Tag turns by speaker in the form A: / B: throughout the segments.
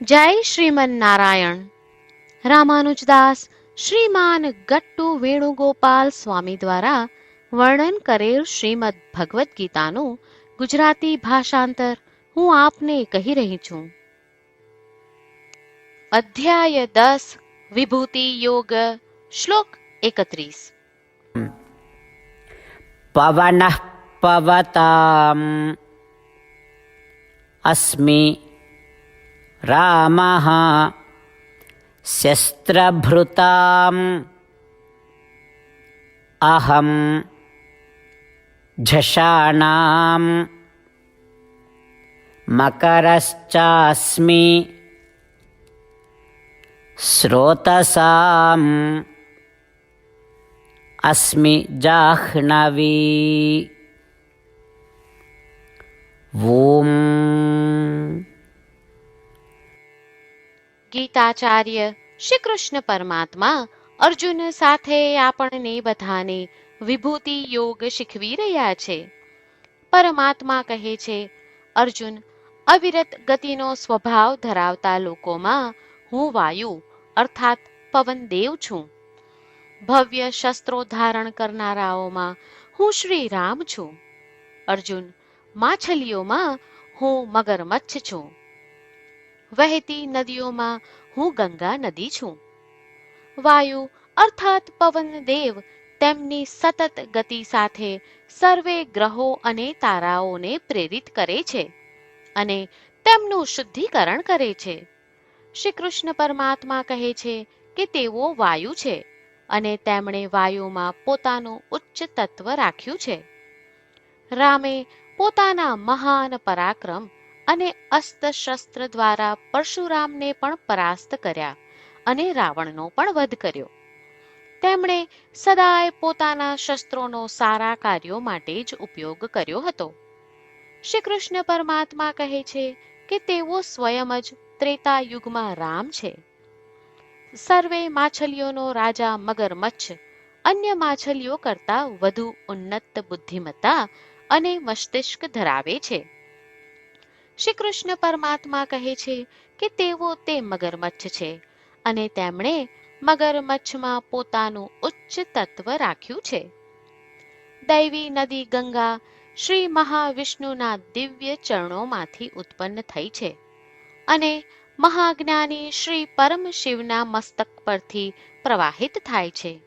A: જય શ્રીમન નારાયણ રામાનુજદાસ શ્રીમાન ગટ્ટુ વેણુગોપાલ સ્વામી દ્વારા વર્ણન કરેલ શ્રીમદ ભગવદ્ ગીતાનું ગુજરાતી ભાષાંતર હું આપને કહી રહી છું. અધ્યાય દસ, વિભૂતિ યોગ, શ્લોક એકત્રીસ.
B: પવન પવતા અસ્મી रामः शस्त्रभृताम् अहं झषाणाम् मकरश्चास्मि स्रोतसाम् अस्मि जाह्नवी ॐ
A: ગીતાચાર્ય શ્રી કૃષ્ણ પરમાત્મા અર્જુન સાથે આપણને બધાને વિભૂતિ યોગ શીખવી રહ્યા છે. પરમાત્મા કહે છે, અર્જુન, અવિરત ગતિનો સ્વભાવ ધરાવતા લોકોમાં હું વાયુ, અર્થાત પવનદેવ છું. ભવ્ય શસ્ત્રો ધારણ કરનારાઓમાં હું શ્રી રામ છું. અર્જુન, માછલીઓમાં હું મગરમચ્છ છું. વહેતી નદીઓમાં હું ગંગા નદી છું. વાયુ, અર્થાત પવન દેવ, તેમની સતત ગતિ સાથે સર્વે ગ્રહો અને તારાઓને પ્રેરિત કરે છે અને તેમનું શુદ્ધિકરણ કરે છે. શ્રી કૃષ્ણ પરમાત્મા કહે છે કે તેઓ વાયુ છે અને તેમણે વાયુમાં પોતાનું ઉચ્ચ તત્વ રાખ્યું છે. રામે પોતાના મહાન પરાક્રમ અને અસ્ત્રશસ્ત્ર દ્વારા પરશુરામને પણ પરાસ્ત કર્યા અને રાવણનો પણ વધ કર્યો. તેમણે સદાય પોતાના શસ્ત્રોનો સારા કાર્યો માટે જ ઉપયોગ કર્યો હતો. શ્રી કૃષ્ણ પરમાત્મા કહે છે કે તેઓ સ્વયં જ ત્રેતા યુગમાં રામ છે. સર્વે માછલીઓનો રાજા મગરમચ્છ, અન્ય માછલીઓ કરતા વધુ ઉન્નત બુદ્ધિમત્તા અને મસ્તિષ્ક ધરાવે છે. શ્રી કૃષ્ણ પરમાત્મા કહે છે કે તેઓ તે મગરમચ્છ છે અને તેમણે મગરમચ્છમાં પોતાનું ઉચ્ચ તત્વ રાખ્યું છે. દૈવી નદી ગંગા શ્રી મહાવિષ્ણુના દિવ્ય ચરણોમાંથી ઉત્પન્ન થઈ છે અને મહાજ્ઞાની શ્રી પરમ શિવના મસ્તક પરથી પ્રવાહિત થાય છે.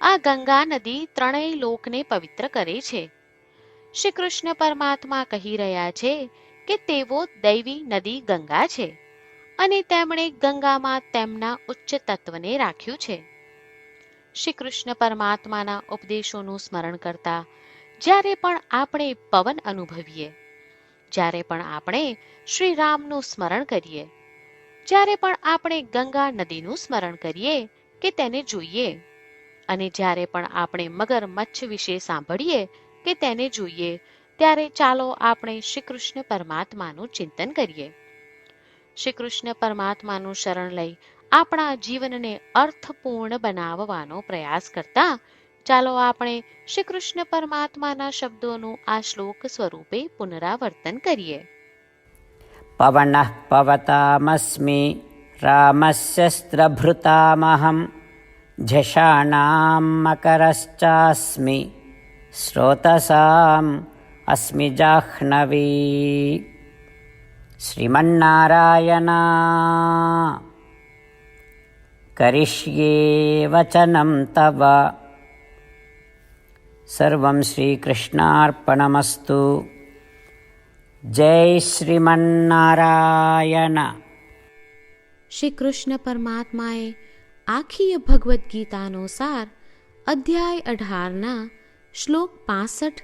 A: આ ગંગા નદી ત્રણેય લોકને પવિત્ર કરે છે. શ્રી કૃષ્ણ પરમાત્મા કહી રહ્યા છે કે તેઓ દૈવી નદી ગંગા છે અને તેમણે ગંગામાં તેમના ઉચ્ચ તત્વને રાખ્યું છે. શ્રી કૃષ્ણ પરમાત્માના ઉપદેશોનું સ્મરણ કરતા જ્યારે પણ આપણે પવન અનુભવીએ, જ્યારે પણ આપણે શ્રી રામનું સ્મરણ કરીએ, જ્યારે પણ આપણે ગંગા નદીનું સ્મરણ કરીએ કે તેને જોઈએ અને જ્યારે પણ આપણે મગરમચ્છ વિશે સાંભળીએ કે તેને જોઈએ ત્યારે ચાલો આપણે શ્રી કૃષ્ણ પરમાત્માનું ચિંતન કરીએ શ્રી કૃષ્ણ પરમાત્માનું શરણ લઈ આપણા જીવનને અર્થપૂર્ણ બનાવવાનો પ્રયાસ કરતા ચાલો આપણે શ્રી કૃષ્ણ પરમાત્માના શબ્દોનું આ શ્લોક સ્વરૂપે પુનરાવર્તન કરીએ
B: पवनः पवतामस्मि रामस्यस्त्रभृतामहं झषाणां मकरश्चास्मि स्रोतसाम् अस्मि जाह्नवी श्रीमन्नारायण करिष्ये वचनं तव सर्वं श्रीकृष्णार्पणमस्तु જય શ્રીમન્નારાયણ
A: શ્રી કૃષ્ણ પરમાત્માએ આખી ભગવદ્ ગીતાનો સાર અધ્યાય અઢારના શ્લોક પાસઠ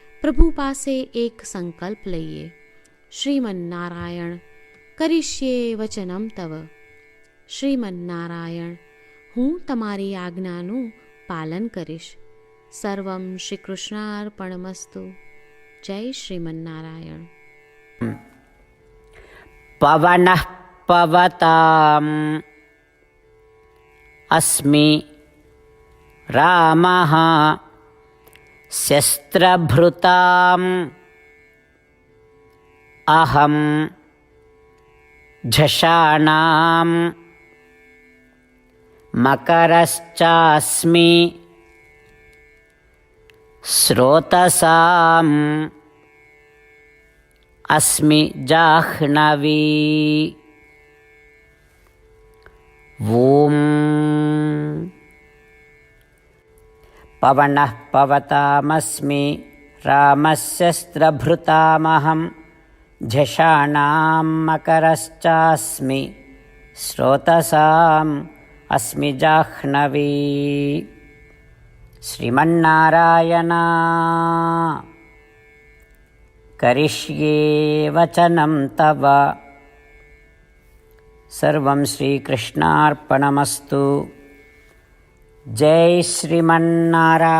A: પ્રભુ પાસે એક સંકલ્પ લઈએ શ્રીમન્નારાયણ કરીશ્યે વચનમ તવ શ્રીમન્નારાયણ હું તમારી આજ્ઞાનું પાલન કરીશ સર્વમ શ્રી કૃષ્ણાર્પણમસ્તુ જય શ્રીમન્નારાયણ
B: પવનઃ પવતામ अस्मि रामः शस्त्रभृताम्। अहं झषाणां मकरश्चास्मि। स्रोतसाम्। अस्मि जाह्नवी पवनः पवतामस्मि रामस्यस्त्रभृतामहं झषाणां मकरश्चास्मि स्रोतसाम् अस्मि जाह्नवी। श्रीमन्नारायण। करिष्ये वचनं तव। सर्वं श्रीकृष्णार्पणमस्तु जय श्रीमन्नारायण